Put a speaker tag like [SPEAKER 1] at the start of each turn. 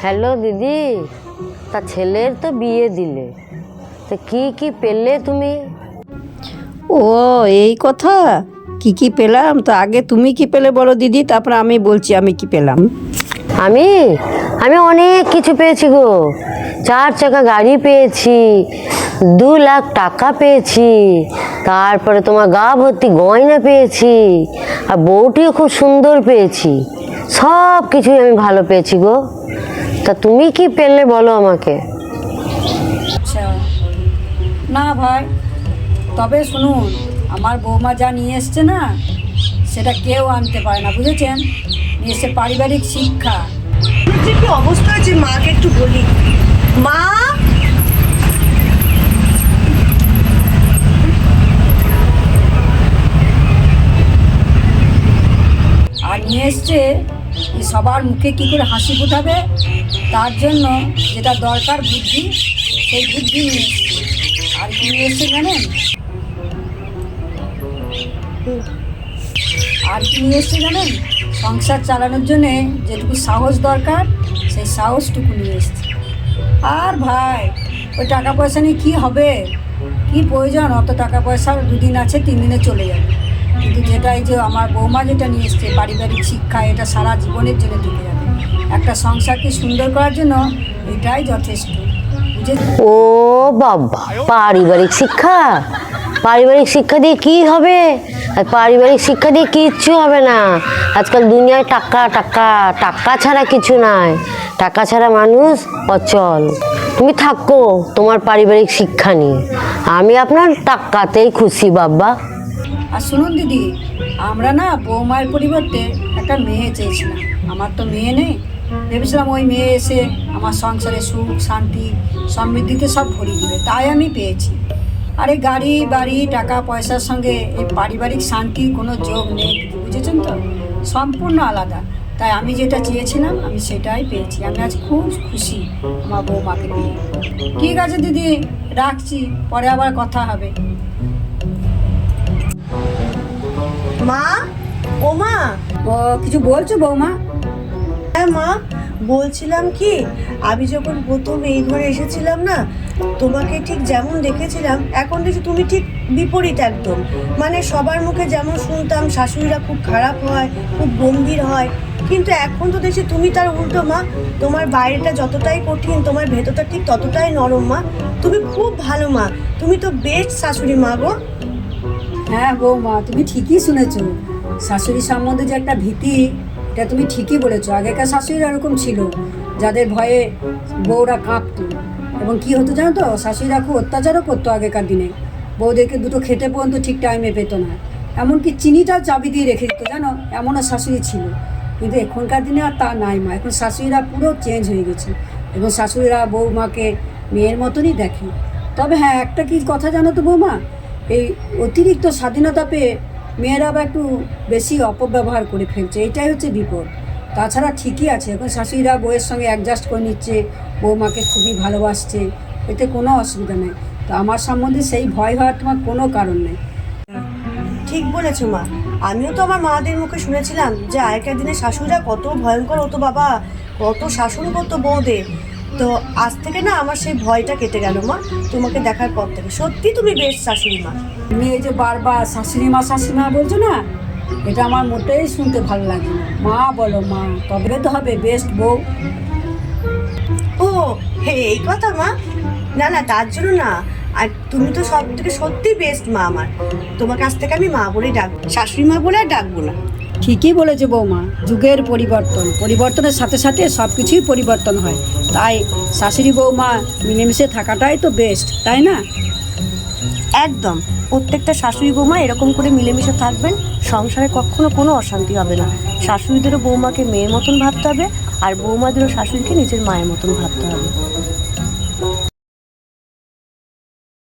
[SPEAKER 1] Hello দিদি তা ছেলের তো বিয়ে দিলে। তা কি কি পেলে তুমি?
[SPEAKER 2] ও এই কথা? কি কি পেলাম? তো আগে তুমি কি পেলে বলো দিদি তারপর আমি বলছি আমি কি পেলাম।
[SPEAKER 1] আমি? আমি অনেক কিছু পেয়েছি গো। চার চাকা গাড়ি পেয়েছি দু লাখ টাকা পেয়েছি তারপরে তোমার গা ভর্তি গয়না পেয়েছি আর বউটিও খুব সুন্দর পেয়েছি। সব কিছুই আমি ভালো পেয়েছি গো। তা তুমি কি পেলে বলো আমাকে?
[SPEAKER 3] আচ্ছা না ভাই তবে শুনুন আমার বৌমা যা নিয়ে এসছে না সেটা কেউ আনতে পারে না বুঝেছেন? নিয়ে এসছে পারিবারিক শিক্ষা।
[SPEAKER 4] যে কি অবস্থা হয়েছে মাকে একটু বলি। মা?
[SPEAKER 3] আর নিয়ে এসছে সবার মুখে কি করে হাসি ফোটাবে? তার জন্য যেটা দরকার বুদ্ধি, সেই বুদ্ধি নিয়ে আর কি নিয়ে এসছে জানেন? আর কি নিয়ে এসছে জানেন? সংসার চালানোর জন্যে যেটুকু সাহস দরকার, সেই সাহসটুকু নিয়ে এসছে। আর ভাই, ওই টাকা পয়সা নিয়ে কী হবে? কি প্রয়োজন? অত টাকা পয়সা দুদিন আছে তিন দিনে চলে যাবে। কিন্তু যেটা এই যে আমার বৌমা যেটা নিয়ে এসছে, পারিবারিক শিক্ষা, এটা সারা জীবনের জন্য থেকে যাবে। একটা সংসারকে সুন্দর করার জন্য এটাই যথেষ্ট।
[SPEAKER 1] ও বাবা, পারিবারিক শিক্ষা? পারিবারিক শিক্ষা দিয়ে কি হবে? আর পারিবারিক শিক্ষা দিয়ে কিচ্ছু হবে না। আজকাল দুনিয়ায় টাকা টাকা টাকা ছাড়া কিছু নাই। টাকা ছাড়া মানুষ অচল। তুমি থাকো তোমার পারিবারিক শিক্ষা নিয়ে। আমি আপনার টাকাতেই খুশি, বাবা।
[SPEAKER 3] আর শুনুন দিদি, আমরা না বৌমায়ের পরিবর্তে একটা মেয়ে চেয়েছিলাম। আমার তো মেয়ে নেই। ভেবেছিলাম ওই মেয়ে এসে আমার সংসারে সুখ, শান্তি, সমৃদ্ধিতে সব ভরিয়ে দিবে। তাই আমি পেয়েছি। আরে গাড়ি, বাড়ি, টাকা, পয়সার সঙ্গে এই পারিবারিক শান্তির কোনো যোগ নেই বুঝেছেন তো? সম্পূর্ণ আলাদা। তাই আমি যেটা চেয়েছিলাম, আমি সেটাই পেয়েছি। আমি আজ খুব খুশি আমার বৌমাকে পেয়ে ঠিক আছে দিদি, রাখছি। পরে আবার কথা হবে।
[SPEAKER 4] মা ও মা।
[SPEAKER 3] ও কিছু বলছো বৌমা?
[SPEAKER 4] হ্যাঁ মা বলছিলাম কি আমি যখন প্রথম এই ঘরে এসেছিলাম না তোমাকে ঠিক যেমন দেখেছিলাম এখন দেখছি তুমি ঠিক বিপরীত একদম। মানে সবার মুখে যেমন শুনতাম শাশুড়িরা খুব খারাপ হয় খুব গম্ভীর হয় কিন্তু এখন তো দেখছি তুমি তার উল্টো মা। তোমার বাইরেটা যতটাই কঠিন তোমার ভেতরটা ঠিক ততটাই নরম মা। তুমি খুব ভালো মা তুমি তো বেস্ট শাশুড়ি মা গো।
[SPEAKER 3] হ্যাঁ বৌমা, তুমি ঠিকই শুনেছো। শাশুড়ি সম্বন্ধে যে একটা ভীতি, এটা তুমি ঠিকই বলেছ। আগেকার শাশুড়িরা এরকম ছিল, যাদের ভয়ে বউরা কাঁপতো। এবং কি হতো জানো তো, শাশুড়িরা খুব অত্যাচারও করতো আগেকার দিনে। বউদেরকে দুটো খেতে পর্যন্ত ঠিক টাইমে পেতো না। এমনকি চিনিটাও চাবি দিয়ে রেখে দিত, জানো? এমনও শাশুড়ি ছিল। কিন্তু এখনকার দিনে আর তা নাই মা। এখন শাশুড়িরা পুরো চেঞ্জ হয়ে গেছে। এবং শাশুড়িরা বৌমাকে মেয়ের মতনই দেখে। তবে হ্যাঁ একটা কি কথা জানো তো বৌমা? এই অতিরিক্ত স্বাধীনতা পেয়ে মেয়েরা আবার একটু বেশি অপব্যবহার করে ফেলছে, এটাই হচ্ছে বিপদ। তাছাড়া ঠিকই আছে, এখন শাশুড়িরা বউয়ের সঙ্গে অ্যাডজাস্ট করে নিচ্ছে বৌমাকে খুবই ভালোবাসছে, এতে কোনো অসুবিধা নেই। তো আমার সম্বন্ধে সেই ভয় হওয়ার তোমার কোনো কারণ নেই।
[SPEAKER 4] ঠিক বলেছ মা। আমিও তো আমার মাদের মুখে শুনেছিলাম যে আগেকার দিনে শাশুড়িরা কত ভয়ঙ্কর হতো বাবা, কত শাসন করতো বউদের। তো আজ থেকে না আমার সেই ভয়টা কেটে গেল মা তোমাকে দেখার পর থেকে। সত্যি তুমি বেশ শাশুড়ি মা।
[SPEAKER 3] তুমি এই যে বারবার শাশুড়ি মা শাশুড়ি মা বলছো না এটা আমার মোটেই শুনতে ভালো লাগে না। মা বলো মা তবে তো হবে বেস্ট বউ।
[SPEAKER 4] ও হে এই কথা মা? না না তার জন্য না। আর তুমি তো সব থেকে সত্যি বেস্ট মা আমার। তোমাকে আজ থেকে আমি মা বলেই ডাকবো। শাশুড়ি মা বলে আর ডাকবো না।
[SPEAKER 3] ঠিকই বলেছে বৌমা, যুগের পরিবর্তন। পরিবর্তনের সাথে সাথে সব কিছুই পরিবর্তন হয়। তাই শাশুড়ি বৌমা, মিলেমিশে থাকাটাই তো বেস্ট তাই না?
[SPEAKER 4] একদম। প্রত্যেকটা শাশুড়ি বৌমা এরকম করে মিলেমিশে থাকবেন, সংসারে কখনো কোনো অশান্তি হবে না। শাশুড়িদেরও বৌমাকে মেয়ের মতন ভাবতে হবে, আর বৌমাদেরও শাশুড়িকে নিজের মায়ের মতন ভাবতে হবে।